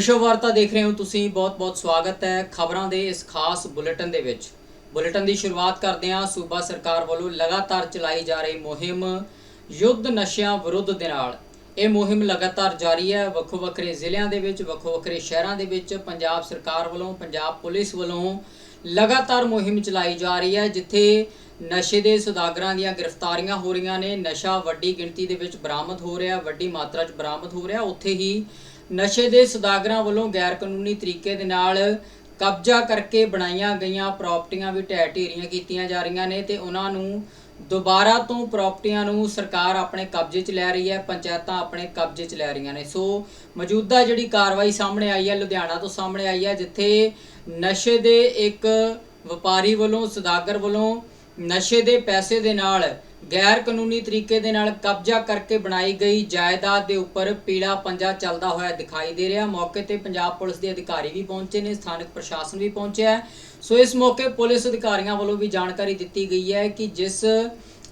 ਵਿਸ਼ਵ ਵਾਰਤਾ ਦੇਖ ਰਹੇ ਹੋ ਤੁਸੀਂ ਬਹੁਤ-ਬਹੁਤ ਸਵਾਗਤ ਹੈ ਖਬਰਾਂ ਦੇ ਇਸ ਖਾਸ ਬੁਲੇਟਿਨ ਦੇ ਵਿੱਚ। ਬੁਲੇਟਿਨ ਦੀ ਸ਼ੁਰੂਆਤ ਕਰਦੇ ਹਾਂ ਸੂਬਾ ਸਰਕਾਰ ਵੱਲੋਂ ਲਗਾਤਾਰ ਚਲਾਈ ਜਾ ਰਹੀ ਮੁਹਿੰਮ ਯੁੱਧ ਨਸ਼ਿਆਂ ਵਿਰੁੱਧ ਦੇ ਨਾਲ। ਇਹ ਮੁਹਿੰਮ ਲਗਾਤਾਰ ਜਾਰੀ ਹੈ ਵੱਖੋ ਵੱਖਰੇ ਜ਼ਿਲ੍ਹਿਆਂ ਦੇ ਵਿੱਚ ਵੱਖੋ ਵੱਖਰੇ ਸ਼ਹਿਰਾਂ ਦੇ ਵਿੱਚ। ਪੰਜਾਬ ਸਰਕਾਰ ਵੱਲੋਂ, ਪੰਜਾਬ ਪੁਲਿਸ ਵੱਲੋਂ ਲਗਾਤਾਰ ਮੁਹਿੰਮ ਚਲਾਈ ਜਾ ਰਹੀ ਹੈ, ਜਿੱਥੇ ਨਸ਼ੇ ਦੇ ਸੁਦਾਗਰਾਂ ਦੀਆਂ ਗ੍ਰਿਫਤਾਰੀਆਂ ਹੋ ਰਹੀਆਂ ਨੇ। ਨਸ਼ਾ ਵੱਡੀ ਗਿਣਤੀ ਦੇ ਵਿੱਚ ਬਰਾਮਦ ਹੋ ਰਿਹਾ, ਵੱਡੀ ਮਾਤਰਾ 'ਚ ਬਰਾਮਦ ਹੋ ਰਿਹਾ। ਉੱਥੇ ਹੀ ਨਸ਼ੇ ਦੇ ਸੁਦਾਗਰਾਂ ਵੱਲੋਂ ਗੈਰ ਕਾਨੂੰਨੀ ਤਰੀਕੇ ਦੇ ਨਾਲ ਕਬਜ਼ਾ ਕਰਕੇ ਬਣਾਈਆਂ ਗਈਆਂ ਪ੍ਰਾਪਰਟੀਆਂ ਵੀ ਢਹਿ ਢੇਰੀਆਂ ਕੀਤੀਆਂ ਜਾ ਰਹੀਆਂ ਨੇ ਤੇ ਉਹਨਾਂ ਨੂੰ ਦੁਬਾਰਾ ਤੋਂ ਪ੍ਰਾਪਰਟੀਆਂ ਨੂੰ ਸਰਕਾਰ ਆਪਣੇ ਕਬਜ਼ੇ 'ਚ ਲੈ ਰਹੀ ਹੈ, ਪੰਚਾਇਤਾਂ ਆਪਣੇ ਕਬਜ਼ੇ 'ਚ ਲੈ ਰਹੀਆਂ ਨੇ। ਸੋ ਮੌਜੂਦਾ ਜਿਹੜੀ ਕਾਰਵਾਈ ਸਾਹਮਣੇ ਆਈ ਹੈ, ਲੁਧਿਆਣਾ ਤੋਂ ਸਾਹਮਣੇ ਆਈ ਹੈ, ਜਿੱਥੇ ਨਸ਼ੇ ਦੇ ਇੱਕ ਵਪਾਰੀ ਵੱਲੋਂ, ਸੁਦਾਗਰ ਵੱਲੋਂ ਨਸ਼ੇ ਦੇ ਪੈਸੇ ਦੇ ਨਾਲ ਗੈਰ ਕਾਨੂੰਨੀ ਤਰੀਕੇ ਦੇ ਨਾਲ ਕਬਜ਼ਾ ਕਰਕੇ ਬਣਾਈ ਗਈ ਜਾਇਦਾਦ ਦੇ ਉੱਪਰ ਪੀਲਾ ਪੰਜਾ ਚੱਲਦਾ ਹੋਇਆ ਦਿਖਾਈ ਦੇ ਰਿਹਾ। ਮੌਕੇ ਤੇ ਪੰਜਾਬ ਪੁਲਿਸ ਦੇ ਅਧਿਕਾਰੀ ਵੀ ਪਹੁੰਚੇ ਨੇ, ਸਥਾਨਕ ਪ੍ਰਸ਼ਾਸਨ ਵੀ ਪਹੁੰਚਿਆ ਸੋ ਇਸ ਮੌਕੇ ਪੁਲਿਸ ਅਧਿਕਾਰੀਆਂ ਵੱਲੋਂ ਵੀ ਜਾਣਕਾਰੀ ਦਿੱਤੀ ਗਈ ਹੈ ਕਿ ਜਿਸ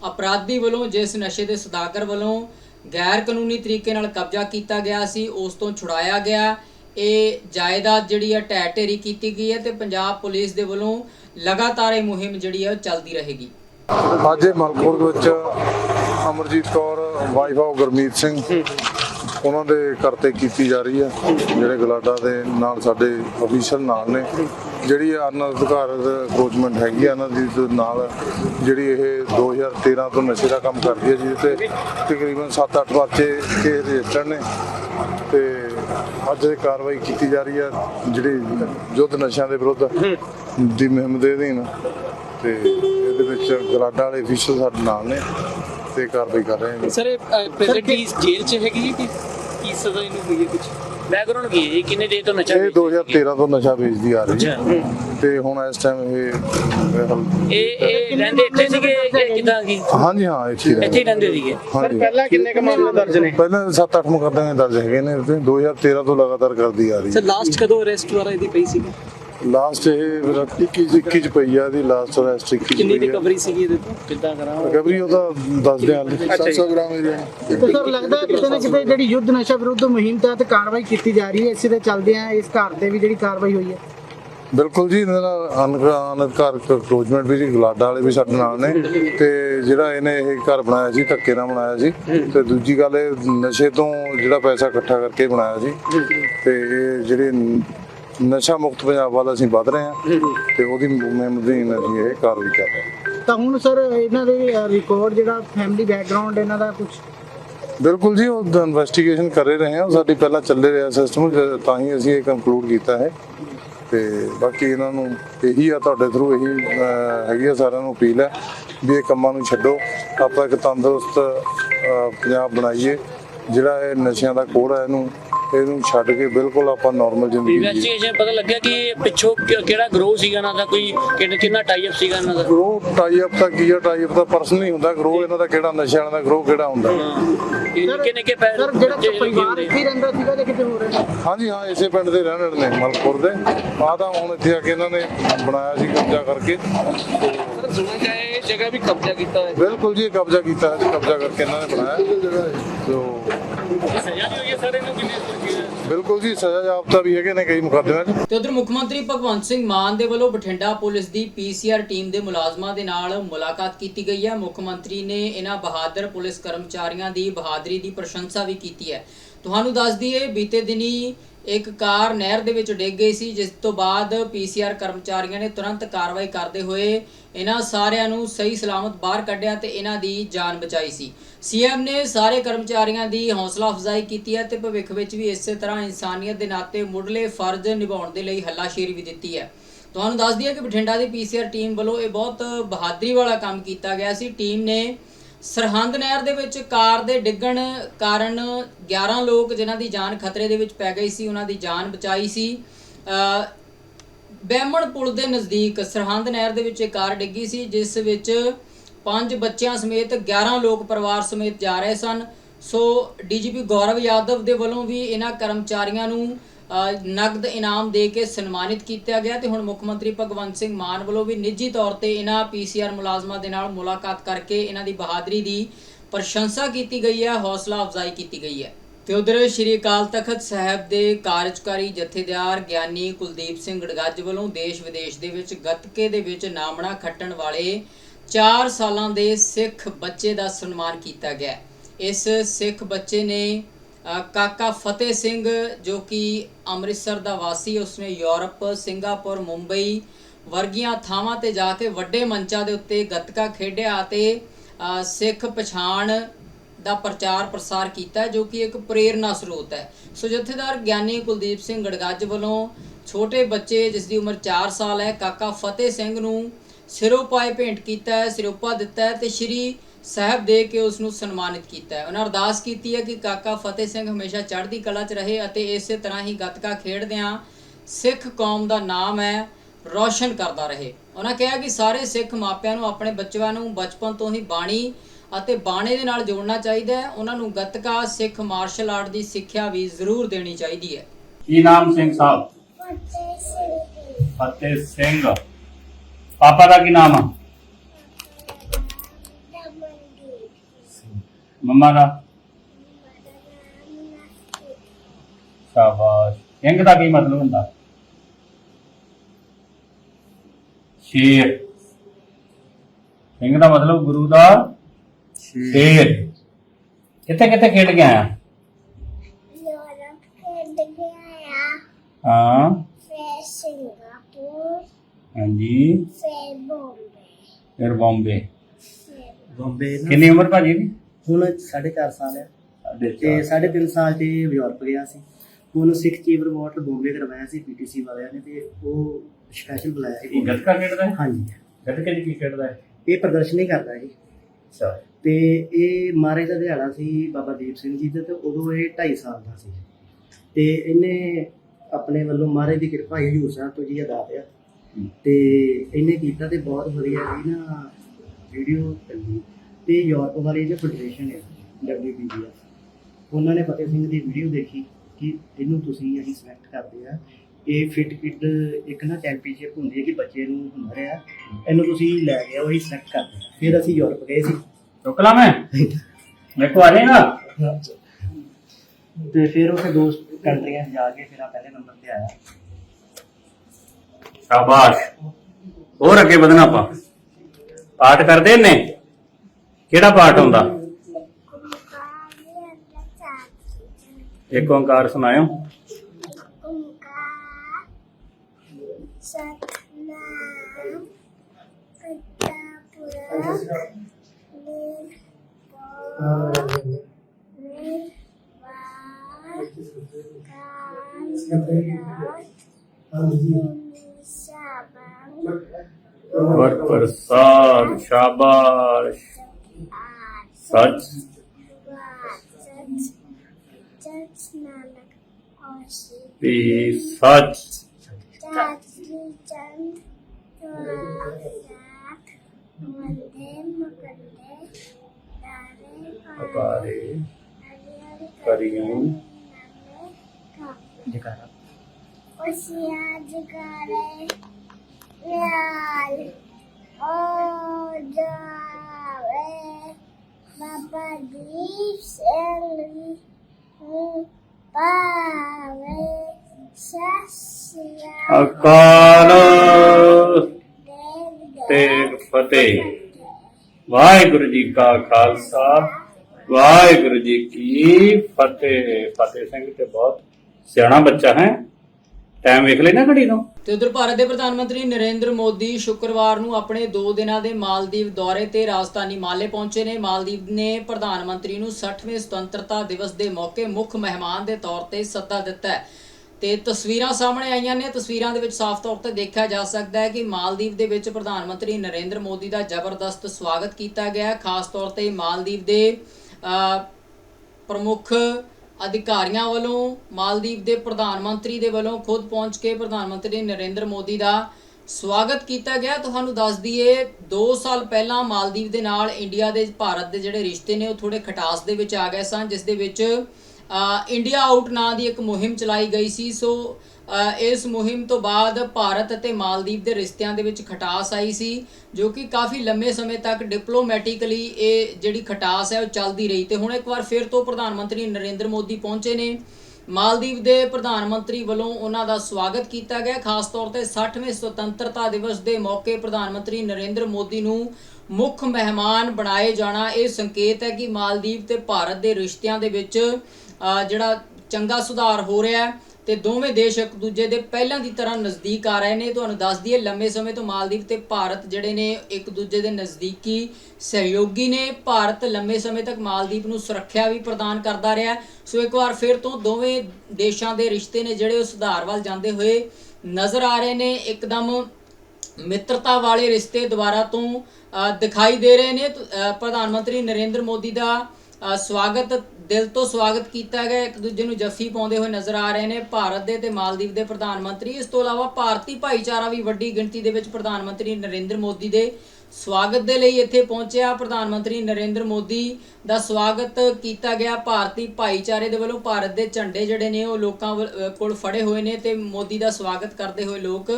ਅਪਰਾਧੀ ਵੱਲੋਂ, ਜਿਸ ਨਸ਼ੇ ਦੇ ਸੁਦਾਗਰ ਵੱਲੋਂ ਗੈਰ ਕਾਨੂੰਨੀ ਤਰੀਕੇ ਨਾਲ ਕਬਜ਼ਾ ਕੀਤਾ ਗਿਆ ਸੀ, ਉਸ ਤੋਂ ਛੁਡਾਇਆ ਗਿਆ। ਇਹ ਜਾਇਦਾਦ ਜਿਹੜੀ ਹੈ ਢਹਿ ਢੇਰੀ ਕੀਤੀ ਗਈ ਹੈ ਤੇ ਪੰਜਾਬ ਪੁਲਿਸ ਦੇ ਵੱਲੋਂ ਲਗਾਤਾਰ ਇਹ ਮੁਹਿੰਮ ਜਿਹੜੀ ਹੈ, ਉਹ ਚੱਲਦੀ ਰਹੇਗੀ। ਅੱਜ ਇਹ ਮਲਕਪੁਰ ਦੇ ਵਿੱਚ ਅਮਰਜੀਤ ਕੌਰ ਵਾਈਫ ਆਫ ਗੁਰਮੀਤ ਸਿੰਘ ਉਹਨਾਂ ਦੇ ਕਰਤੇ ਕੀਤੀ ਜਾ ਰਹੀ ਹੈ। ਜਿਹੜੇ ਗਲਾਡਾ ਦੇ ਨਾਲ ਸਾਡੇ ਅਫੀਸ਼ਲ ਨਾਲ ਨੇ। ਜਿਹੜੀ ਅਨਅਧਿਕਾਰਤ ਅਪਰੋਚਮੈਂਟ ਹੈਗੀ ਆ ਇਹਨਾਂ ਦੀ ਨਾਲ ਜਿਹੜੀ ਇਹ 2013 ਤੋਂ ਨਸ਼ੇ ਦਾ ਕੰਮ ਕਰਦੀ ਹੈ ਜਿਹਦੇ ਤੇ ਤਕਰੀਬਨ 7-8 ਬੱਚੇ ਕੇ ਰਜਿਸਟਰ ਨੇ। ਤੇ ਅੱਜ ਇਹ ਕਾਰਵਾਈ ਕੀਤੀ ਜਾ ਰਹੀ ਹੈ ਜਿਹੜੀ ਯੁੱਧ ਨਸ਼ਿਆਂ ਦੇ ਵਿਰੁੱਧ ਦੀ ਮੁਹਿੰਮ ਦੇ ਅਧੀਨ। ਤੇ ਇਹਦੇ ਵਿੱਚ ਗਲਾਡਾ ਵਾਲੇ ਅਫੀਸ਼ਲ ਸਾਡੇ ਨਾਲ ਨੇ ਤੇ ਕਾਰਵਾਈ ਕਰ ਰਹੇ ਨੇ। ਸਰ ਪ੍ਰੈਜ਼ੈਂਟਲੀ ਜੇਲ੍ਹ ਚ ਹੈਗੀ ਹੈ ਕਿ ਕੀ ਸਜ਼ਾ ਇਹਨੂੰ ਹੋਈ ਹੈ ਕੁਝ ਬੈਕਗ੍ਰਾਉਂਡ ਕੀ ਹੈ ਜੀ ਕਿੰਨੇ ਦੇਰ ਤੋਂ ਨਸ਼ਾ ਇਹ ਵੇਚਦੀ ਹੈਗੀ ਹੈ? 2013 ਤੋਂ ਨਸ਼ਾ ਵੇਚਦੀ ਆ ਰਹੀ ਹੈ। ਤੇ ਹੁਣ ਇਸ ਟਾਈਮ ਇਹ ਇਹ- ਇਹ ਇਹ ਰਹਿੰਦੇ ਇੱਥੇ ਸੀਗੇ ਕਿ ਕਿਦਾਂ ਕੀ ਹਾਂਜੀ ਹਾਂ ਇੱਥੇ ਰਹਿੰਦੇ। ਸੀਗੇ। ਹਾਂਜੀ। ਪਹਿਲਾਂ ਕਿੰਨੇ ਕ ਮਾਮਲੇ ਦਰਜ ਨੇ? ਪਹਿਲਾਂ 7-8 ਮੁਕੱਦਮੇ ਦਰਜ ਹੈਗੇ ਨੇ। ਤੇ 2013 ਤੋਂ ਲਗਾਤਾਰ ਕਰਦੀ ਆ ਰਹੀ ਸਰ ਲਾਸਟ ਕਦੋਂ ਅਰੈਸਟ ਵਾਰਾ ਇਹਦੀ ਪਈ ਸੀਗੀ? ਲਾਸਟ ਇਹ 21 21 ਚ ਪਈ ਆ ਇਹਦੀ ਲਾਸਟ ਅਰੈਸਟ 21 ਚ ਕਿੰਨੀ ਪਈ ਆ। ਰਿਕਵਰੀ ਸੀਗੀ ਇਹਦੇ ਤੋਂ? ਕਿੱਦਾਂ ਕਰਾਂ? ਰਿਕਵਰੀ ਉਹਦਾ ਦੱਸਦੇ ਹਾਂ 700 ਗ੍ਰਾਮ ਏਰੀਆ ਤੇ ਸਰ ਲੱਗਦਾ ਹੈ ਕਿਤੇ ਨਾ ਕਿਤੇ ਜਿਹੜੀ ਯੁੱਧ ਨਸ਼ਾ ਵਿਰੁੱਧ ਮੁਹਿੰਮ ਤਹਿਤ ਕਾਰਵਾਈ ਕੀਤੀ ਜਾ ਰਹੀ ਹੈ ਇਸੇ ਦੇ ਚੱਲਦਿਆਂ ਇਸ ਘਰ ਤੇ ਵੀ ਜਿਹੜੀ ਕਾਰਵਾਈ ਹੋਈ ਹੈ? ਬਿਲਕੁਲ ਜੀ ਇਹਨਾਂ ਨਾਲ ਅਨਧਿਕਾਰ ਕਰੋਚਮੈਂਟ ਵੀ ਜੀ ਗਲਾਡਾ ਵਾਲੇ ਵੀ ਸਾਡੇ ਨਾਲ ਨੇ। ਤੇ ਜਿਹੜਾ ਇਹਨੇ ਇਹ ਘਰ ਬਣਾਇਆ ਸੀ ਧੱਕੇ ਨਾਲ ਬਣਾਇਆ ਸੀ। ਤੇ ਦੂਜੀ ਗੱਲ ਇਹ ਨਸ਼ੇ ਤੋਂ ਜਿਹੜਾ ਪੈਸਾ ਇਕੱਠਾ ਕਰਕੇ ਬਣਾਇਆ ਸੀ। ਤੇ ਇਹ ਜਿਹੜੇ ਨਸ਼ਾ ਮੁਕਤ ਪੰਜਾਬ ਵੱਲ ਅਸੀਂ ਵੱਧ ਰਹੇ ਹਾਂ ਤੇ ਉਹਦੀ ਮੁਹਿੰਮ ਦੀ ਅਸੀਂ ਇਹ ਕਾਰਵਾਈ ਕਰ ਰਹੇ ਹਾਂ। ਤਾਂ ਹੁਣ ਸਰ ਇਹਨਾਂ ਦੇ ਰਿਕਾਰਡ ਜਿਹੜਾ ਫੈਮਿਲੀ ਬੈਕਗ੍ਰਾਉਂਡ ਇਹਨਾਂ ਦਾ ਕੁਝ ਬਿਲਕੁਲ ਜੀ ਉਹ ਇਨਵੈਸਟੀਗੇਸ਼ਨ ਕਰ ਰਹੇ ਹਾਂ। ਸਾਡੀ ਪਹਿਲਾਂ ਚੱਲੇ ਰਿਹਾ ਸਿਸਟਮ ਤਾਂ ਹੀ ਅਸੀਂ ਇਹ ਕੰਕਲੂਡ ਕੀਤਾ ਹੈ। ਤੇ ਬਾਕੀ ਇਹਨਾਂ ਨੂੰ ਇਹੀ ਆ ਤੁਹਾਡੇ ਥਰੂ ਇਹੀ ਹੈਗੀ ਆ ਸਾਰਿਆਂ ਨੂੰ ਅਪੀਲ ਹੈ ਵੀ ਇਹ ਕੰਮਾਂ ਨੂੰ ਛੱਡੋ। ਆਪਾਂ ਇੱਕ ਤੰਦਰੁਸਤ ਪੰਜਾਬ ਬਣਾਈਏ। ਜਿਹੜਾ ਇਹ ਨਸ਼ਿਆਂ ਦਾ ਕੋੜ ਹੈ ਇਹਨੂੰ ਇਹਨੂੰ ਛੱਡ ਕੇ ਬਿਲਕੁਲ ਆਪਾਂ ਨਾਰਮਲ ਜ਼ਿੰਦਗੀ ਜੀਏ ਇਨਵੈਸਟੀਗੇਸ਼ਨ ਪਤਾ ਲੱਗਿਆ ਕਿ ਇਹ ਪਿੱਛੋਂ ਕਿ- ਕਿਹੜਾ ਗਰੋਹ ਸੀਗਾ ਇਹਨਾਂ ਦਾ? ਕੋਈ ਕਿੰਨਾ ਕਿੰਨਾ ਟਾਈ ਅਪ ਸੀਗਾ ਇਹਨਾਂ ਦਾ? ਗਰੋ ਟਾਈ ਅਪ ਤਾਂ ਕੀ ਆ? ਟਾਈ ਅਪ ਤਾਂ ਪਰਸਨਲ ਹੀ ਹੁੰਦਾ। ਗਰੋ ਇਹਨਾਂ ਦਾ ਕਿਹੜਾ ਨਸ਼ਿਆਂ ਵਾਲਾ ਦਾ ਗਰੋ ਕਿਹੜਾ ਹੁੰਦਾ? ਨਿੱਕੇ ਨਿੱਕੇ ਪੈਰ ਸਰ ਜਿਹੜਾ ਬੱਚੇ ਲੱਗੇ ਪਰਿਵਾਰ ਹੁੰਦੇ। ਇੱਥੇ ਹੀ ਰਹਿੰਦਾ ਸੀਗਾ ਜਾਂ ਕਿਤੇ ਹੋਰ ਹੈ? ਹਾਂਜੀ ਹਾਂ ਇਸੇ ਪਿੰਡ ਦੇ ਰਹਿਣ ਵਾਲੇ ਨੇ ਮਲਕਪੁਰ ਦੇ। ਆ ਤਾਂ ਹੁਣ ਇੱਥੇ ਆ ਕੇ ਇਹਨਾਂ ਨੇ ਬਣਾਇਆ ਸੀ ਕਬਜ਼ਾ ਕਰਕੇ। ਸਰ ਸੁਣਿਆ ਜਾਏ ਇਹ ਜਗ੍ਹਾ ਵੀ ਕਬਜ਼ਾ ਕੀਤਾ ਹੈ ਬਿਲਕੁਲ ਜੀ ਇਹ ਕਬਜ਼ਾ ਕੀਤਾ ਹੈ ਜੀ ਕਬਜ਼ਾ ਕਰਕੇ ਇਹਨਾਂ ਨੇ ਬਣਾਇਆ। ਸੋ ਸਜ਼ਾ ਵੀ ਹੋਈ ਹੈ ਸਰ ਇਹਨੂੰ ਕਿੰਨੇ ਬਿਲਕੁਲ ਜੀ, ਸਜ਼ਾ ਜਾਬਤਾ ਵੀ ਹੈਗੇ ਨੇ ਕਈ ਮੁਕੱਦਮਿਆਂ 'ਚ। ਤੇ ਉਧਰ ਮੁੱਖ ਮੰਤਰੀ ਭਗਵੰਤ ਸਿੰਘ ਮਾਨ ਦੇ ਵੱਲੋਂ ਬਠਿੰਡਾ ਪੁਲਿਸ ਦੀ ਪੀਸੀਆਰ ਟੀਮ ਦੇ ਮੁਲਾਜ਼ਮਾਂ ਦੇ ਨਾਲ ਮੁਲਾਕਾਤ ਕੀਤੀ ਗਈ ਹੈ। ਮੁੱਖ ਮੰਤਰੀ ਨੇ ਇਹਨਾਂ ਬਹਾਦਰ ਪੁਲਿਸ ਕਰਮਚਾਰੀਆਂ ਦੀ ਬਹਾਦਰੀ ਦੀ ਪ੍ਰਸ਼ੰਸਾ ਵੀ ਕੀਤੀ ਹੈ। ਤੁਹਾਨੂੰ ਦੱਸ ਦਈਏ, ਬੀਤੇ ਦਿਨੀ ਇੱਕ ਕਾਰ ਨਹਿਰ ਦੇ ਵਿੱਚ ਡਿੱਗ ਗਈ ਸੀ, ਜਿਸ ਤੋਂ ਬਾਅਦ ਪੀਸੀਆਰ ਕਰਮਚਾਰੀਆਂ ਨੇ ਤੁਰੰਤ ਕਾਰਵਾਈ ਕਰਦੇ ਹੋਏ ਇਹਨਾਂ ਸਾਰਿਆਂ ਨੂੰ ਸਹੀ ਸਲਾਮਤ ਬਾਹਰ ਕੱਢਿਆ ਤੇ ਇਹਨਾਂ ਦੀ ਜਾਨ ਬਚਾਈ ਸੀ। ਸੀਐਮ ਨੇ ਸਾਰੇ ਕਰਮਚਾਰੀਆਂ ਦੀ ਹੌਸਲਾ ਅਫਜ਼ਾਈ ਕੀਤੀ ਹੈ ਤੇ ਭਵਿੱਖ ਵਿੱਚ ਵੀ ਇਸੇ ਤਰ੍ਹਾਂ ਇਨਸਾਨੀਅਤ ਦੇ ਨਾਤੇ ਮੁੱਢਲੇ ਫਰਜ਼ ਨਿਭਾਉਣ ਦੇ ਲਈ ਹੱਲਾਸ਼ੇਰੀ ਵੀ ਦਿੱਤੀ ਹੈ। ਤੁਹਾਨੂੰ ਦੱਸ ਦਈਏ ਕਿ ਬਠਿੰਡਾ ਦੀ ਪੀਸੀਆਰ ਟੀਮ ਵੱਲੋਂ ਇਹ ਬਹੁਤ ਬਹਾਦਰੀ ਵਾਲਾ ਕੰਮ ਕੀਤਾ ਗਿਆ ਸੀ। ਟੀਮ ਨੇ ਸਰਹੰਦ ਨਹਿਰ ਦੇ ਵਿੱਚ ਕਾਰ ਦੇ ਡਿੱਗਣ ਕਾਰਨ 11 ਲੋਕ ਜਿਨ੍ਹਾਂ ਦੀ ਜਾਨ ਖਤਰੇ ਦੇ ਵਿੱਚ ਪੈ ਗਈ ਸੀ, ਉਹਨਾਂ ਦੀ ਜਾਨ ਬਚਾਈ ਸੀ। ਅ ਬੈਮਣ ਪੁਲ ਦੇ ਨਜ਼ਦੀਕ ਸਰਹੰਦ ਨਹਿਰ ਦੇ ਵਿੱਚ ਇੱਕ ਕਾਰ ਡਿੱਗੀ ਸੀ, ਜਿਸ ਵਿੱਚ ਪੰਜ ਬੱਚਿਆਂ ਸਮੇਤ 11 ਲੋਕ ਪਰਿਵਾਰ ਸਮੇਤ ਜਾ ਰਹੇ ਸਨ। ਸੋ ਡੀਜੀਪੀ ਗੌਰਵ ਯਾਦਵ ਦੇ ਵੱਲੋਂ ਵੀ ਇਹਨਾਂ ਕਰਮਚਾਰੀਆਂ ਨੂੰ ਨਗਦ ਇਨਾਮ ਦੇ ਕੇ ਸਨਮਾਨਿਤ ਕੀਤਾ ਗਿਆ ਤੇ ਹੁਣ ਮੁੱਖ ਮੰਤਰੀ ਭਗਵੰਤ ਸਿੰਘ ਮਾਨ ਵੱਲੋਂ ਵੀ ਨਿੱਜੀ ਤੌਰ ਤੇ ਇਹਨਾਂ ਪੀਸੀਆਰ ਮੁਲਾਜ਼ਮਾਂ ਦੇ ਨਾਲ ਮੁਲਾਕਾਤ ਕਰਕੇ ਇਹਨਾਂ ਦੀ ਬਹਾਦਰੀ ਦੀ ਪ੍ਰਸ਼ੰਸਾ ਕੀਤੀ ਗਈ ਹੈ, ਹੌਸਲਾ ਅਫਜ਼ਾਈ ਕੀਤੀ ਗਈ ਹੈ। ਤੇ ਉਧਰ ਸ਼੍ਰੀ ਅਕਾਲ ਤਖਤ ਸਾਹਿਬ ਦੇ ਕਾਰਜਕਾਰੀ ਜਥੇਦਾਰ ਗਿਆਨੀ ਕੁਲਦੀਪ ਸਿੰਘ ਗੜਗੱਜ ਵੱਲੋਂ ਦੇਸ਼ ਵਿਦੇਸ਼ ਦੇ ਵਿੱਚ ਗੱਤਕੇ ਦੇ ਵਿੱਚ ਨਾਮਣਾ ਖੱਟਣ ਵਾਲੇ 4 ਸਾਲਾਂ ਦੇ ਸਿੱਖ ਬੱਚੇ ਦਾ ਸਨਮਾਨ ਕੀਤਾ ਗਿਆ। ਇਸ ਸਿੱਖ ਬੱਚੇ ਨੇ ਕਾਕਾ ਫਤਿਹ ਸਿੰਘ, ਜੋ ਕਿ ਅੰਮ੍ਰਿਤਸਰ ਦਾ ਵਾਸੀ, ਉਸਨੇ ਯੂਰਪ, ਸਿੰਗਾਪੁਰ, ਮੁੰਬਈ ਵਰਗੀਆਂ ਥਾਵਾਂ ਤੇ ਜਾ ਕੇ ਵੱਡੇ ਮੰਚਾਂ ਦੇ ਉੱਤੇ ਗੱਤਕਾ ਖੇਡਿਆ ਅਤੇ ਸਿੱਖ ਪਛਾਣ ਦਾ ਪ੍ਰਚਾਰ ਪ੍ਰਸਾਰ ਕੀਤਾ, ਜੋ ਕਿ ਇੱਕ ਪ੍ਰੇਰਨਾ ਸਰੋਤ ਹੈ। ਸੋ ਜਥੇਦਾਰ ਗਿਆਨੀ ਕੁਲਦੀਪ ਸਿੰਘ ਗੜਗੱਜ ਵੱਲੋਂ ਛੋਟੇ ਬੱਚੇ, ਜਿਸ ਦੀ ਉਮਰ 4 ਸਾਲ ਹੈ, ਕਾਕਾ ਫਤਿਹ ਸਿੰਘ ਨੂੰ ਸਿਰੋਪਾਏ ਭੇਂਟ ਕੀਤਾ ਹੈ, ਸਿਰੋਪਾ ਦਿੱਤਾ ਹੈ ਤੇ ਸ਼੍ਰੀ ਸਾਹਿਬ ਦੇ ਕੇ ਉਸ ਨੂੰ ਸਨਮਾਨਿਤ ਕੀਤਾ ਹੈ। ਉਹਨਾਂ ਅਰਦਾਸ ਕੀਤੀ ਹੈ ਕਿ ਕਾਕਾ ਫਤਿਹ ਸਿੰਘ ਹਮੇਸ਼ਾ ਚੜ੍ਹਦੀ ਕਲਾ 'ਚ ਰਹੇ ਅਤੇ ਇਸੇ ਤਰ੍ਹਾਂ ਹੀ ਗੱਤਕਾ ਖੇਡਦਿਆਂ ਸਿੱਖ ਕੌਮ ਦਾ ਨਾਮ ਹੈ ਰੌਸ਼ਨ ਕਰਦਾ ਰਹੇ। ਉਹਨਾਂ ਕਿਹਾ ਕਿ ਸਾਰੇ ਸਿੱਖ ਮਾਪਿਆਂ ਨੂੰ ਆਪਣੇ ਬੱਚਿਆਂ ਨੂੰ ਬਚਪਨ ਤੋਂ ਹੀ ਬਾਣੀ ਅਤੇ ਬਾਣੇ ਦੇ ਨਾਲ ਜੋੜਨਾ ਚਾਹੀਦਾ ਹੈ। ਉਹਨਾਂ ਨੂੰ ਗੱਤਕਾ ਸਿੱਖ ਮਾਰਸ਼ਲ ਆਰਟ ਦੀ ਸਿੱਖਿਆ ਵੀ ਜ਼ਰੂਰ ਦੇਣੀ ਚਾਹੀਦੀ ਹੈ। ਕੀ ਨਾਮ ਸਿੰਘ ਸਾਹਿਬ? ਫਤਿਹ ਸਿੰਘ। ਪਾਪਾ ਦਾ ਕੀ ਨਾਮ ਆ? ਮੰਮਾ ਦਾ? ਸ਼ਾਬਾਸ਼। ਦਾ ਕੀ ਮਤਲਬ ਹੁੰਦਾ? ਸ਼ੇਰ। ਸਿੰਘ ਦਾ ਮਤਲਬ ਗੁਰੂ ਦਾ ਸ਼ੇਰ। ਕਿੱਥੇ ਕਿੱਥੇ ਖੇਡ ਗਿਆ ਆ ਯੂਰਪ ਖੇਡ ਗਿਆ ਆ ਹਾਂ। ਫਿਰ ਸਿੰਗਾਪੁਰ। ਹਾਂਜੀ। ਫਿਰ ਬੰਬੇ। ਫਿਰ ਬੰਬੇ। ਬੰਬੇ ਕਿੰਨੀ ਉਮਰ ਭਾਜੀ ਦੀ? ਹੁਣ 4.5 ਸਾਲ ਹੈ ਤੇ ਚਾਰ। 3.5 ਸਾਲ ਤੇ ਯੂਰਪ ਗਿਆ ਸੀ। ਉਹਨੂੰ ਸਿੱਖ ਚੀਵਰ ਵਾਟਰ ਬੰਬੇ ਕਰਵਾਇਆ ਸੀ ਪੀਟੀਸੀ ਵਾਲਿਆਂ ਨੇ ਤੇ ਉਹ ਸਪੈਸ਼ਲ ਬੁਲਾਇਆ ਸੀ। ਇਹ ਗੱਤਕਾ ਖੇਡਦਾ ਹੈ? ਹਾਂਜੀ। ਗੱਤਕੇ ਦੀ ਕੀ ਖੇਡਦਾ ਹੈ? ਇਹ ਪ੍ਰਦਰਸ਼ਨੀ ਕਰਦਾ ਜੀ ਅੱਛਾ। ਤੇ ਇਹ ਮਾਰੇ ਦਾ ਦਿਹਾੜਾ ਸੀ ਬਾਬਾ ਦੀਪ ਸਿੰਘ ਜੀ ਦਾ ਤੇ ਉਦੋਂ ਇਹ 2.5 ਸਾਲ ਦਾ ਸੀ। ਤੇ ਇਹਨੇ ਆਪਣੇ ਵੱਲੋਂ ਮਹਾਰਾਜ ਦੀ ਕਿਰਪਾ ਹਜ਼ੂਰ ਸਾਹਿਬ ਤੋਂ ਜੀ ਅਦਾ ਪਿਆ। ਤੇ ਇਹਨੇ ਕੀਤਾ ਤੇ ਬਹੁਤ ਵਧੀਆ ਜੀ ਨਾ ਵੀਡੀਓ ਚੱਲੀ। ਤੇ ਯੂਰਪ ਵਾਲੀ ਜੋ ਫੈਡਰੇਸ਼ਨ ਹੈ WBGF ਉਹਨਾਂ ਨੇ ਫਤਿਹ ਸਿੰਘ ਦੀ ਵੀਡੀਓ ਦੇਖੀ ਕਿ ਇਹਨੂੰ ਤੁਸੀਂ ਅਸੀਂ ਸਿਲੈਕਟ ਕਰਦੇ ਆ। ਇਹ ਫਿਟ ਕਿਡ ਇੱਕ ਨਾ ਚੈਂਪੀਅਨਸ਼ਿਪ ਹੁੰਦੀ ਹੈ ਕਿ ਬੱਚੇ ਨੂੰ ਹੁਨਰ ਆ ਇਹਨੂੰ ਤੁਸੀਂ ਲੈ ਆਓ ਅਸੀਂ ਸਿਲੈਕਟ ਕਰਦੇ। ਫਿਰ ਅਸੀਂ ਯੂਰਪ ਗਏ ਸੀ। ਚੁੱਕ ਲਾ ਮੈਂ। ਮੇਰੇ ਕੋ ਆ ਜਾਏਗਾ। ਤੇ ਫਿਰ ਉੱਥੇ ਦੋ ਕੰਟਰੀਆਂ ਜਾ ਕੇ ਫਿਰ ਆ ਪਹਿਲੇ ਨੰਬਰ ਤੇ ਆਇਆ। ਸ਼ਾਬਾਸ਼। ਹੋਰ ਅੱਗੇ ਵਧਣਾ ਆਪਾਂ। ਪਾਠ ਕਰਦੇ ਨੇ ਕਿਹੜਾ ਪਾਠ ਹੁੰਦਾ? ਇੱਕ ਓੰਕਾਰ ਸੁਣਾਇਓ। ਕੁਮਕਾਰ ਸਤਨਾਮ ਕਰਤਾ ਵਰ ਪ੍ਰਸਾਦ ਸ਼ਾਬਾਸ਼। ਸੱਚ ਸੱਚ ਨਾਨਕ ਆਸੀ ਤੇ ਸੱਚ ਚਾਚੀ ਚੰਦ ਵੰਦੇ ਮਕੰਦੇ ਦਾਰੇ ਅਪਾਰੇ ਕਰੀਆਂ ਜਗਾਰਾ ਉਸਿਆ ਜਗਾਰੇ ਲਾਲ ਓ ਜਾਵੇ Baba Deep Singh Pave ਅਕਾਲ Dev ਤੇਗ ਫਤਿਹ। ਵਾਹਿਗੁਰੂ ਜੀ ਕਾ ਖਾਲਸਾ, ਵਾਹਿਗੁਰੂ ਜੀ ਕੀ ਫਤਿਹ। ਫਤਿਹ ਸਿੰਘ ਤੇ ਬਹੁਤ ਸਿਆਣਾ ਬੱਚਾ ਹੈ। ਟਾਈਮ ਵੇਖ ਲੈਣਾ ਘੜੀ ਤੋਂ ਤੇ ਉਧਰ ਭਾਰਤ ਦੇ ਪ੍ਰਧਾਨ ਮੰਤਰੀ ਨਰਿੰਦਰ ਮੋਦੀ ਸ਼ੁੱਕਰਵਾਰ ਨੂੰ ਆਪਣੇ 2 ਦਿਨਾਂ ਦੇ ਮਾਲਦੀਵ ਦੌਰੇ ਤੇ ਰਾਜਧਾਨੀ ਮਾਲੇ ਪਹੁੰਚੇ ਨੇ। ਮਾਲਦੀਵ ਨੇ ਪ੍ਰਧਾਨ ਮੰਤਰੀ ਨੂੰ 60ਵੇਂ ਸੁਤੰਤਰਤਾ ਦਿਵਸ ਦੇ ਮੌਕੇ ਮੁੱਖ ਮਹਿਮਾਨ ਦੇ ਤੌਰ ਤੇ ਸੱਦਾ ਦਿੱਤਾ ਹੈ। ਤੇ ਤਸਵੀਰਾਂ ਸਾਹਮਣੇ ਆਈਆਂ ਨੇ। ਤਸਵੀਰਾਂ ਦੇ ਵਿੱਚ ਸਾਫ਼ ਤੌਰ ਤੇ ਦੇਖਿਆ ਜਾ ਸਕਦਾ ਹੈ ਕਿ ਮਾਲਦੀਵ ਦੇ ਵਿੱਚ ਪ੍ਰਧਾਨ ਮੰਤਰੀ ਨਰਿੰਦਰ ਮੋਦੀ ਦਾ ਜ਼ਬਰਦਸਤ ਸਵਾਗਤ ਕੀਤਾ ਗਿਆ ਖਾਸ ਤੌਰ ਤੇ ਮਾਲਦੀਵ ਦੇ ਅ, ਪ੍ਰਮੁੱਖ ਅਧਿਕਾਰੀਆਂ ਵੱਲੋਂ ਮਾਲਦੀਵ ਦੇ ਪ੍ਰਧਾਨ ਮੰਤਰੀ ਦੇ ਵੱਲੋਂ ਖੁਦ ਪਹੁੰਚ ਕੇ ਪ੍ਰਧਾਨ ਮੰਤਰੀ ਨਰਿੰਦਰ ਮੋਦੀ ਦਾ ਸਵਾਗਤ ਕੀਤਾ ਗਿਆ। ਤੁਹਾਨੂੰ ਦੱਸ ਦਈਏ 2 ਸਾਲ ਪਹਿਲਾਂ ਮਾਲਦੀਵ ਦੇ ਨਾਲ ਇੰਡੀਆ ਦੇ, ਭਾਰਤ ਦੇ ਜਿਹੜੇ ਰਿਸ਼ਤੇ ਨੇ, ਉਹ ਥੋੜੇ ਖਟਾਸ ਦੇ ਵਿੱਚ ਆ ਗਏ ਸਨ, ਜਿਸ ਦੇ ਵਿੱਚ ਇੰਡੀਆ ਆਊਟ ਨਾਂ ਦੀ ਇੱਕ ਮੁਹਿੰਮ ਚਲਾਈ ਗਈ ਸੀ। ਸੋ ਇਸ ਮੁਹਿੰਮ ਤੋਂ ਬਾਅਦ ਭਾਰਤ ਅਤੇ ਮਾਲਦੀਵ ਦੇ ਰਿਸ਼ਤਿਆਂ ਦੇ ਵਿੱਚ ਖਟਾਸ ਆਈ ਸੀ, ਜੋ ਕਿ ਕਾਫੀ ਲੰਮੇ ਸਮੇਂ ਤੱਕ ਡਿਪਲੋਮੈਟਿਕਲੀ ਇਹ ਜਿਹੜੀ ਖਟਾਸ ਹੈ, ਉਹ ਚੱਲਦੀ ਰਹੀ। ਤੇ ਹੁਣ ਇੱਕ ਵਾਰ ਫਿਰ ਤੋਂ ਪ੍ਰਧਾਨ ਮੰਤਰੀ ਨਰਿੰਦਰ ਮੋਦੀ ਪਹੁੰਚੇ ਨੇ। ਮਾਲਦੀਵ ਦੇ ਪ੍ਰਧਾਨ ਮੰਤਰੀ ਵੱਲੋਂ ਉਹਨਾਂ ਦਾ ਸਵਾਗਤ ਕੀਤਾ ਗਿਆ। ਖਾਸ ਤੌਰ ਤੇ 60ਵੇਂ ਸੁਤੰਤਰਤਾ ਦਿਵਸ ਦੇ ਮੌਕੇ ਪ੍ਰਧਾਨ ਮੰਤਰੀ ਨਰਿੰਦਰ ਮੋਦੀ ਨੂੰ ਮੁੱਖ ਮਹਿਮਾਨ ਬਣਾਏ ਜਾਣਾ ਇਹ ਸੰਕੇਤ ਹੈ ਕਿ ਮਾਲਦੀਵ ਤੇ ਭਾਰਤ ਦੇ ਰਿਸ਼ਤਿਆਂ ਦੇ ਵਿੱਚ ਜਿਹੜਾ ਚੰਗਾ ਸੁਧਾਰ ਹੋ ਰਿਹਾ ਹੈ ਤੇ ਦੋਵੇਂ ਦੇਸ਼ ਇੱਕ ਦੂਜੇ ਦੇ ਪਹਿਲਾਂ ਦੀ ਤਰ੍ਹਾਂ ਨਜ਼ਦੀਕ ਆ ਰਹੇ ਨੇ। ਤੁਹਾਨੂੰ ਦੱਸ ਦਈਏ, ਲੰਮੇ ਸਮੇਂ ਤੋਂ ਮਾਲਦੀਵ ਤੇ ਭਾਰਤ ਜਿਹੜੇ ਨੇ, ਇੱਕ ਦੂਜੇ ਦੇ ਨਜ਼ਦੀਕੀ ਸਹਿਯੋਗੀ ਨੇ। ਭਾਰਤ ਲੰਮੇ ਸਮੇਂ ਤੱਕ ਮਾਲਦੀਵ ਨੂੰ ਸੁਰੱਖਿਆ ਵੀ ਪ੍ਰਦਾਨ ਕਰਦਾ ਰਿਹਾ। ਸੋ ਇੱਕ ਵਾਰ ਫਿਰ ਤੋਂ ਦੋਵੇਂ ਦੇਸ਼ਾਂ ਦੇ ਰਿਸ਼ਤੇ ਨੇ ਜਿਹੜੇ ਉਹ ਸੁਧਾਰ ਵੱਲ ਜਾਂਦੇ ਹੋਏ ਨਜ਼ਰ ਆ ਰਹੇ ਨੇ। ਇੱਕਦਮ ਮਿੱਤਰਤਾ ਵਾਲੇ ਰਿਸ਼ਤੇ ਦੁਬਾਰਾ ਤੋਂ ਦਿਖਾਈ ਦੇ ਰਹੇ ਨੇ। ਪ੍ਰਧਾਨ ਮੰਤਰੀ ਨਰਿੰਦਰ ਮੋਦੀ ਦਾ ਸਵਾਗਤ, ਦਿਲ ਤੋਂ ਸਵਾਗਤ ਕੀਤਾ ਗਿਆ। ਇੱਕ ਦੂਜੇ ਨੂੰ ਜੱਫੀ ਪਾਉਂਦੇ ਹੋਏ ਨਜ਼ਰ ਆ ਰਹੇ ਨੇ ਭਾਰਤ ਦੇ ਤੇ ਮਾਲਦੀਵ ਦੇ ਪ੍ਰਧਾਨ ਮੰਤਰੀ। ਇਸ ਤੋਂ ਇਲਾਵਾ ਭਾਰਤੀ ਭਾਈਚਾਰਾ ਵੀ ਵੱਡੀ ਗਿਣਤੀ ਦੇ ਵਿੱਚ ਪ੍ਰਧਾਨ ਮੰਤਰੀ ਨਰਿੰਦਰ ਮੋਦੀ ਦੇ ਸਵਾਗਤ ਦੇ ਲਈ ਇੱਥੇ ਪਹੁੰਚਿਆ। ਪ੍ਰਧਾਨ ਮੰਤਰੀ ਨਰਿੰਦਰ ਮੋਦੀ ਦਾ ਸਵਾਗਤ ਕੀਤਾ ਗਿਆ। ਭਾਰਤੀ ਭਾਈਚਾਰੇ ਦੇ ਵੱਲੋਂ ਭਾਰਤ ਦੇ ਝੰਡੇ ਜਿਹੜੇ ਨੇ ਉਹ ਲੋਕਾਂ ਵੱਲ- ਕੋਲ ਫੜੇ ਹੋਏ ਨੇ ਤੇ ਮੋਦੀ ਦਾ ਸਵਾਗਤ ਕਰਦੇ ਹੋਏ ਲੋਕ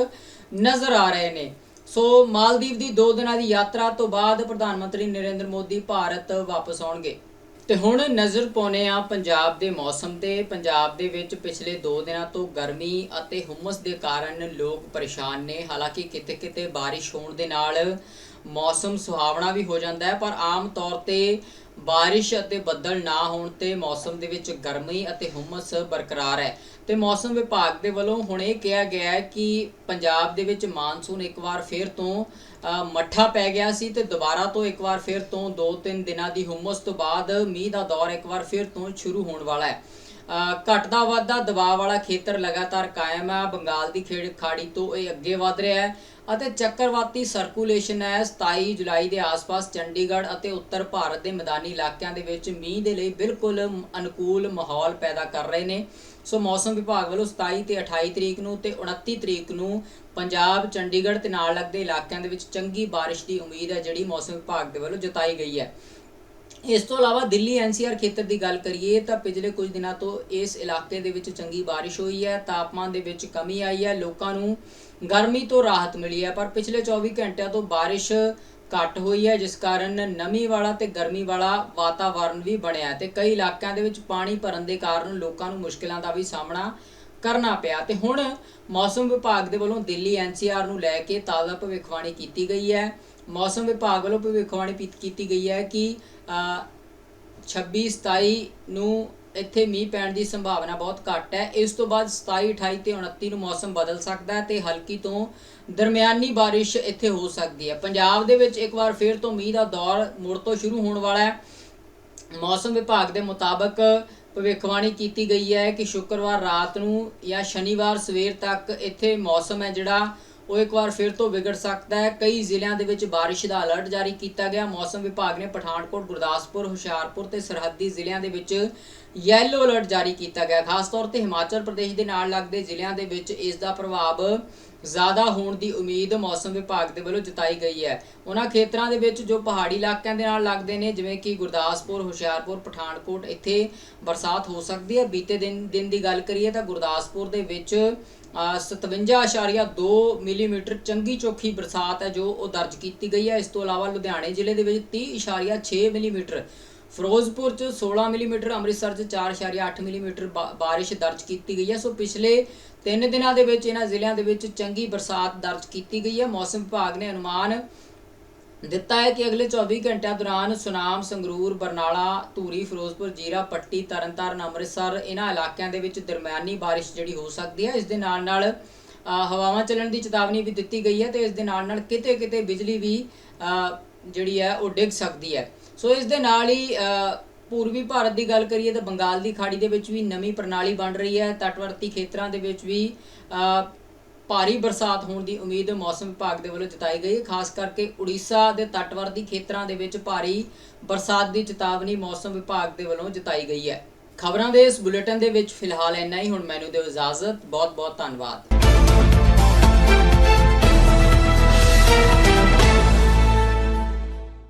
ਨਜ਼ਰ ਆ ਰਹੇ ਨੇ। ਸੋ ਮਾਲਦੀਵ ਦੀ 2 ਦਿਨਾਂ ਦੀ ਯਾਤਰਾ ਤੋਂ ਬਾਅਦ ਪ੍ਰਧਾਨ ਮੰਤਰੀ ਨਰਿੰਦਰ ਮੋਦੀ ਭਾਰਤ ਵਾਪਸ ਆਉਣਗੇ। ਤੇ ਹੁਣ ਨਜ਼ਰ ਪਾਉਨੇ ਆ ਪੰਜਾਬ ਦੇ ਮੌਸਮ ਤੇ। ਪੰਜਾਬ ਦੇ ਵਿੱਚ ਪਿਛਲੇ 2 ਦਿਨਾਂ ਤੋਂ ਗਰਮੀ ਅਤੇ ਹੁਮਸ ਦੇ ਕਾਰਨ ਲੋਕ ਪਰੇਸ਼ਾਨ ਨੇ। ਹਾਲਾਂਕਿ ਕਿਤੇ-ਕਿਤੇ ਬਾਰਿਸ਼ ਹੋਣ ਦੇ ਨਾਲ ਮੌਸਮ ਸੁਹਾਵਣਾ ਵੀ ਹੋ ਜਾਂਦਾ ਹੈ, ਪਰ ਆਮ ਤੌਰ ਤੇ ਬਾਰਿਸ਼ ਅਤੇ ਬੱਦਲ ਨਾ ਹੋਣ ਤੇ ਮੌਸਮ ਦੇ ਵਿੱਚ ਗਰਮੀ ਅਤੇ ਹੁਮਸ ਬਰਕਰਾਰ ਹੈ। ਤੇ ਮੌਸਮ ਵਿਭਾਗ ਦੇ ਵੱਲੋਂ ਹੁਣ ਇਹ ਕਿਹਾ ਗਿਆ ਹੈ ਕਿ ਪੰਜਾਬ ਦੇ ਵਿੱਚ ਮਾਨਸੂਨ ਇੱਕ ਵਾਰ ਫਿਰ ਤੋਂ ਮੱਠਾ ਪੈ ਗਿਆ ਸੀ ਤੇ ਦੁਬਾਰਾ ਤੋਂ ਇੱਕ ਵਾਰ ਫਿਰ ਤੋਂ 2-3 ਦਿਨਾਂ ਦੀ ਹੁਮਸ ਤੋਂ ਬਾਅਦ ਮੀਂਹ ਦਾ ਦੌਰ ਇੱਕ ਵਾਰ ਫਿਰ ਤੋਂ ਸ਼ੁਰੂ ਹੋਣ ਵਾਲਾ ਹੈ। ਘਟਦਾ ਵੱਧਦਾ, ਦਬਾਅ ਵਾਲਾ ਖੇਤਰ ਲਗਾਤਾਰ ਕਾਇਮ ਹੈ ਬੰਗਾਲ ਦੀ ਖੇੜ ਖਾੜੀ ਤੋਂ ਇਹ ਅੱਗੇ ਵਧ ਰਿਹਾ ਹੈ ਅਤੇ ਚੱਕਰਵਾਤੀ ਸਰਕੂਲੇਸ਼ਨ ਹੈ। 27 ਜੁਲਾਈ ਦੇ ਆਸ-ਪਾਸ ਚੰਡੀਗੜ੍ਹ ਅਤੇ ਉੱਤਰ ਭਾਰਤ ਦੇ ਮੈਦਾਨੀ ਇਲਾਕਿਆਂ ਦੇ ਵਿੱਚ ਮੀਂਹ ਦੇ ਲਈ ਬਿਲਕੁਲ ਅਨੁਕੂਲ ਮਾਹੌਲ ਪੈਦਾ ਕਰ ਰਹੇ ਨੇ। ਸੋ ਮੌਸਮ ਵਿਭਾਗ ਵੱਲੋਂ 27 ਤੇ 28 ਤਰੀਕ ਨੂੰ ਤੇ 29 ਤਰੀਕ ਨੂੰ ਪੰਜਾਬ, ਚੰਡੀਗੜ੍ਹ ਤੇ ਨਾਲ ਲੱਗਦੇ ਇਲਾਕਿਆਂ ਦੇ ਵਿੱਚ ਚੰਗੀ ਬਾਰਿਸ਼ ਦੀ ਉਮੀਦ ਹੈ, ਜਿਹੜੀ ਮੌਸਮ ਵਿਭਾਗ ਦੇ ਵੱਲੋਂ ਜਤਾਈ ਗਈ ਹੈ। ਇਸ ਤੋਂ ਇਲਾਵਾ ਦਿੱਲੀ ਐਨਸੀਆਰ ਖੇਤਰ ਦੀ ਗੱਲ ਕਰੀਏ ਤਾਂ ਪਿਛਲੇ ਕੁਝ ਦਿਨਾਂ ਤੋਂ ਇਸ ਇਲਾਕੇ ਦੇ ਵਿੱਚ ਚੰਗੀ ਬਾਰਿਸ਼ ਹੋਈ ਹੈ, ਤਾਪਮਾਨ ਦੇ ਵਿੱਚ ਕਮੀ ਆਈ ਹੈ, ਲੋਕਾਂ ਨੂੰ ਗਰਮੀ ਤੋਂ ਰਾਹਤ ਮਿਲੀ ਹੈ, ਪਰ ਪਿਛਲੇ 24 ਘੰਟਿਆਂ ਤੋਂ ਬਾਰਿਸ਼ ਘੱਟ ਹੋਈ ਹੈ, ਜਿਸ ਕਾਰਨ ਨਮੀ ਵਾਲਾ ਤੇ ਗਰਮੀ ਵਾਲਾ ਵਾਤਾਵਰਣ ਵੀ ਬਣਿਆ ਹੈ ਤੇ ਕਈ ਇਲਾਕਿਆਂ ਦੇ ਵਿੱਚ ਪਾਣੀ ਭਰਨ ਦੇ ਕਾਰਨ ਲੋਕਾਂ ਨੂੰ ਮੁਸ਼ਕਲਾਂ ਦਾ ਵੀ ਸਾਹਮਣਾ ਕਰਨਾ ਪਿਆ ਤੇ ਹੁਣ ਮੌਸਮ ਵਿਭਾਗ ਦੇ ਵੱਲੋਂ ਦਿੱਲੀ ਐਨਸੀਆਰ ਨੂੰ ਲੈ ਕੇ ਤਾਜ਼ਾ ਭਵਿੱਖਬਾਣੀ ਕੀਤੀ ਗਈ ਹੈ। ਮੌਸਮ ਵਿਭਾਗ ਵੱਲੋਂ ਭਵਿੱਖਬਾਣੀ ਪੀ- ਕੀਤੀ ਗਈ ਹੈ ਕਿ ਅ, 26 27 ਨੂੰ ਇੱਥੇ ਮੀਂਹ ਪੈਣ ਦੀ ਸੰਭਾਵਨਾ ਬਹੁਤ ਘੱਟ ਹੈ। ਇਸ ਤੋਂ ਬਾਅਦ 27 28 ਤੇ 29 ਨੂੰ ਮੌਸਮ ਬਦਲ ਸਕਦਾ ਹੈ ਤੇ ਹਲਕੀ ਤੋਂ ਦਰਮਿਆਨੀ ਬਾਰਿਸ਼ ਇੱਥੇ ਹੋ ਸਕਦੀ ਹੈ। ਪੰਜਾਬ ਦੇ ਵਿੱਚ ਇੱਕ ਵਾਰ ਫੇਰ ਤੋਂ ਮੀਂਹ ਦਾ ਦੌਰ ਮੁੜ ਤੋਂ ਸ਼ੁਰੂ ਹੋਣ ਵਾਲਾ ਹੈ। ਮੌਸਮ ਵਿਭਾਗ ਦੇ ਮੁਤਾਬਕ ਭਵਿੱਖਬਾਣੀ ਕੀਤੀ ਗਈ ਹੈ ਕਿ ਸ਼ੁੱਕਰਵਾਰ ਰਾਤ ਨੂੰ ਜਾਂ ਸ਼ਨੀਵਾਰ ਸਵੇਰ ਤੱਕ ਇੱਥੇ ਮੌਸਮ ਹੈ ਜਿਹੜਾ ਉਹ ਇੱਕ ਵਾਰ ਫਿਰ ਤੋਂ ਵਿਗੜ ਸਕਦਾ ਹੈ। ਕਈ ਜ਼ਿਲ੍ਹਿਆਂ ਦੇ ਵਿੱਚ ਬਾਰਿਸ਼ ਦਾ ਅਲਰਟ ਜਾਰੀ ਕੀਤਾ ਗਿਆ। ਮੌਸਮ ਵਿਭਾਗ ਨੇ ਪਠਾਨਕੋਟ, ਗੁਰਦਾਸਪੁਰ, ਹੁਸ਼ਿਆਰਪੁਰ ਤੇ ਸਰਹੱਦੀ ਜ਼ਿਲ੍ਹਿਆਂ ਦੇ ਵਿੱਚ ਯੈਲੋ ਅਲਰਟ ਜਾਰੀ ਕੀਤਾ ਗਿਆ। ਖਾਸ ਤੌਰ ਤੇ ਹਿਮਾਚਲ ਪ੍ਰਦੇਸ਼ ਦੇ ਨਾਲ ਲੱਗਦੇ ਜ਼ਿਲ੍ਹਿਆਂ ਦੇ ਵਿੱਚ ਇਸ ਦਾ ਪ੍ਰਭਾਵ ਜ਼ਿਆਦਾ ਹੋਣ ਦੀ ਉਮੀਦ ਮੌਸਮ ਵਿਭਾਗ ਦੇ ਵੱਲੋਂ ਜਤਾਈ ਗਈ ਹੈ। ਉਹਨਾਂ ਖੇਤਰਾਂ ਦੇ ਵਿੱਚ ਜੋ ਪਹਾੜੀ ਇਲਾਕਿਆਂ ਦੇ ਨਾਲ ਲੱਗਦੇ ਨੇ, ਜਿਵੇਂ ਕਿ ਗੁਰਦਾਸਪੁਰ, ਹੁਸ਼ਿਆਰਪੁਰ, ਪਠਾਨਕੋਟ, ਇੱਥੇ ਬਰਸਾਤ ਹੋ ਸਕਦੀ ਹੈ। ਬੀਤੇ ਦਿਨ ਦਿਨ ਦੀ ਗੱਲ ਕਰੀਏ ਤਾਂ ਗੁਰਦਾਸਪੁਰ ਦੇ ਵਿੱਚ 57.2 ਮਿਲੀਮੀਟਰ ਚੰਗੀ ਚੋਖੀ ਬਰਸਾਤ ਹੈ ਜੋ ਉਹ ਦਰਜ ਕੀਤੀ ਗਈ ਹੈ। ਇਸ ਤੋਂ ਇਲਾਵਾ ਲੁਧਿਆਣੇ ਜ਼ਿਲ੍ਹੇ ਦੇ ਵਿੱਚ 30.6 ਮਿਲੀਮੀਟਰ, ਫਿਰੋਜ਼ਪੁਰ ਚ 16 ਮਿਲੀਮੀਟਰ, ਅੰਮ੍ਰਿਤਸਰ ਚ 4.8 ਮਿਲੀਮੀਟਰ ਬਾਰਿਸ਼ ਦਰਜ ਕੀਤੀ ਗਈ ਹੈ। ਸੋ ਪਿਛਲੇ 3 ਦਿਨਾਂ ਦੇ ਵਿੱਚ ਇਹਨਾਂ ਜ਼ਿਲ੍ਹਿਆਂ ਦੇ ਵਿੱਚ ਚੰਗੀ ਬਰਸਾਤ ਦਰਜ ਕੀਤੀ ਗਈ ਹੈ। ਮੌਸਮ ਵਿਭਾਗ ਨੇ ਅਨੁਮਾਨ ਦਿੱਤਾ ਹੈ ਕਿ ਅਗਲੇ 24 ਘੰਟਿਆਂ ਦੌਰਾਨ ਸੁਨਾਮ, ਸੰਗਰੂਰ, ਬਰਨਾਲਾ, ਧੂਰੀ, ਫਿਰੋਜ਼ਪੁਰ, ਜੀਰਾ, ਪੱਟੀ, ਤਰਨਤਾਰਨ, ਅੰਮ੍ਰਿਤਸਰ ਇਹਨਾਂ ਇਲਾਕਿਆਂ ਦੇ ਵਿੱਚ ਦਰਮਿਆਨੀ ਬਾਰਿਸ਼ ਜਿਹੜੀ ਹੋ ਸਕਦੀ ਹੈ। ਇਸ ਦੇ ਨਾਲ ਨਾਲ ਹਵਾਵਾਂ ਚੱਲਣ ਦੀ ਚੇਤਾਵਨੀ ਵੀ ਦਿੱਤੀ ਗਈ ਹੈ ਤੇ ਇਸ ਦੇ ਨਾਲ ਨਾਲ ਕਿਤੇ ਕਿਤੇ ਬਿਜਲੀ ਵੀ ਜਿਹੜੀ ਹੈ ਉਹ ਡਿੱਗ ਸਕਦੀ ਹੈ। ਸੋ ਇਸ ਦੇ ਨਾਲ ਹੀ ਪੂਰਬੀ ਭਾਰਤ ਦੀ ਗੱਲ ਕਰੀਏ ਤਾਂ ਬੰਗਾਲ ਦੀ ਖਾੜੀ ਦੇ ਵਿੱਚ ਵੀ ਨਵੀਂ ਪ੍ਰਣਾਲੀ ਬਣ ਰਹੀ ਹੈ। ਤਟਵਰਤੀ ਖੇਤਰਾਂ ਦੇ ਵਿੱਚ ਵੀ ਭਾਰੀ ਬਰਸਾਤ ਹੋਣ ਦੀ ਉਮੀਦ ਮੌਸਮ ਵਿਭਾਗ ਦੇ ਵੱਲੋਂ ਜਤਾਈ ਗਈ, ਖਾਸ ਕਰਕੇ ਉੜੀਸਾ ਦੇ ਤਟਵਰਤੀ ਖੇਤਰਾਂ ਦੇ ਵਿੱਚ ਭਾਰੀ ਬਰਸਾਤ ਦੀ ਚੇਤਾਵਨੀ ਮੌਸਮ ਵਿਭਾਗ ਦੇ ਵੱਲੋਂ ਜਤਾਈ ਗਈ ਹੈ। ਖਬਰਾਂ ਦੇ ਇਸ ਬੁਲੇਟਿਨ ਦੇ ਵਿੱਚ ਫਿਲਹਾਲ ਇੰਨਾ ਹੀ। ਹੁਣ ਮੈਨੂੰ ਦਿਓ ਇਜਾਜ਼ਤ। ਬਹੁਤ ਬਹੁਤ ਧੰਨਵਾਦ।